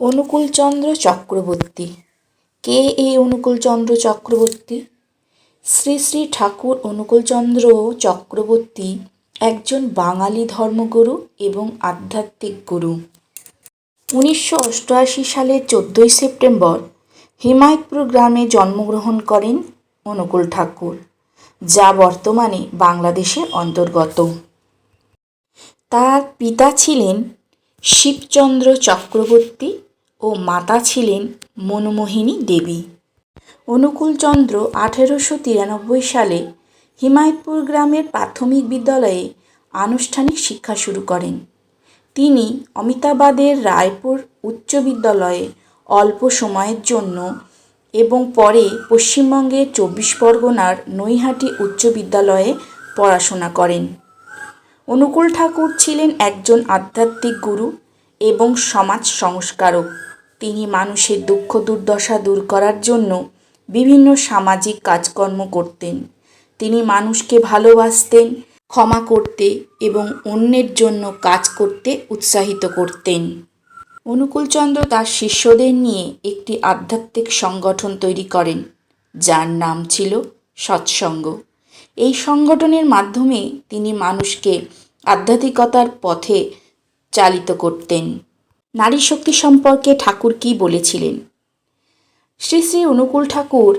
অনুকূলচন্দ্র চক্রবর্তী। কে এই অনুকূলচন্দ্র চক্রবর্তী? শ্রী শ্রী ঠাকুর অনুকূলচন্দ্র চক্রবর্তী একজন বাঙালি ধর্মগুরু এবং আধ্যাত্মিক গুরু। উনিশশো অষ্টআশি সালের চোদ্দোই সেপ্টেম্বর হিমায়তপুর গ্রামে জন্মগ্রহণ করেন অনুকূল ঠাকুর, যা বর্তমানে বাংলাদেশের অন্তর্গত। তার পিতা ছিলেন শিবচন্দ্র চক্রবর্তী ও মাতা ছিলেন মনমোহিনী দেবী। অনুকূলচন্দ্র আঠেরোশো তিরানব্বই সালে হিমায়তপুর গ্রামের প্রাথমিক বিদ্যালয়ে আনুষ্ঠানিক শিক্ষা শুরু করেন। তিনি অমিতাবাদের রায়পুর উচ্চ বিদ্যালয়ে অল্প সময়ের জন্য এবং পরে পশ্চিমবঙ্গের চব্বিশ পরগনার নৈহাটি উচ্চ বিদ্যালয়ে পড়াশোনা করেন। অনুকূল ঠাকুর ছিলেন একজন আধ্যাত্মিক গুরু এবং সমাজ সংস্কারক। তিনি মানুষের দুঃখ দুর্দশা দূর করার জন্য বিভিন্ন সামাজিক কাজকর্ম করতেন। তিনি মানুষকে ভালোবাসতেন, ক্ষমা করতে এবং অন্যের জন্য কাজ করতে উৎসাহিত করতেন। অনুকূলচন্দ্র তার শিষ্যদের নিয়ে একটি আধ্যাত্মিক সংগঠন তৈরি করেন, যার নাম ছিল সৎসঙ্গ। এই সংগঠনের মাধ্যমে তিনি মানুষকে আধ্যাত্মিকতার পথে চালিত করতেন। নারী শক্তি সম্পর্কে ঠাকুর কী বলেছিলেন? শ্রী শ্রী অনুকূল ঠাকুর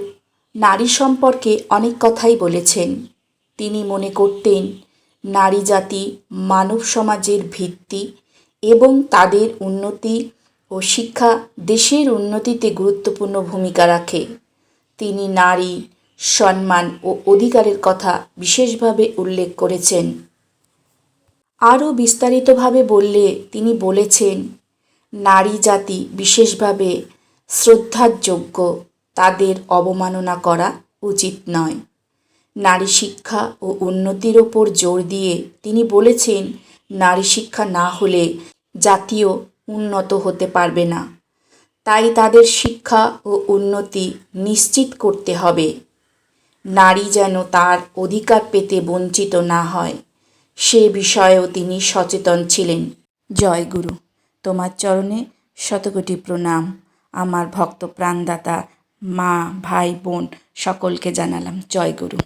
নারী সম্পর্কে অনেক কথাই বলেছেন। তিনি মনে করতেন, নারী জাতি মানব সমাজের ভিত্তি এবং তাদের উন্নতি ও শিক্ষা দেশের উন্নতিতে গুরুত্বপূর্ণ ভূমিকা রাখে। তিনি নারী, সম্মান ও অধিকারের কথা বিশেষভাবে উল্লেখ করেছেন। আরও বিস্তারিতভাবে বললে তিনি বলেছেন নারী জাতি বিশেষভাবে শ্রদ্ধার যোগ্য তাদের অবমাননা করা উচিত নয়। নারী শিক্ষা ও উন্নতির ওপর জোর দিয়ে তিনি বলেছেন, নারী শিক্ষা না হলে জাতীয় উন্নত হতে পারবে না। তাই তাদের শিক্ষা ও উন্নতি নিশ্চিত করতে হবে। নারী যেন তার অধিকার পেতে বঞ্চিত না হয়, সে বিষয়েও তিনি সচেতন ছিলেন। জয় গুরু। তোমার চরণে শতকোটি প্রণাম। আমার ভক্ত প্রাণদাতা মা ভাই বোন সকলকে জানালাম জয় গুরু।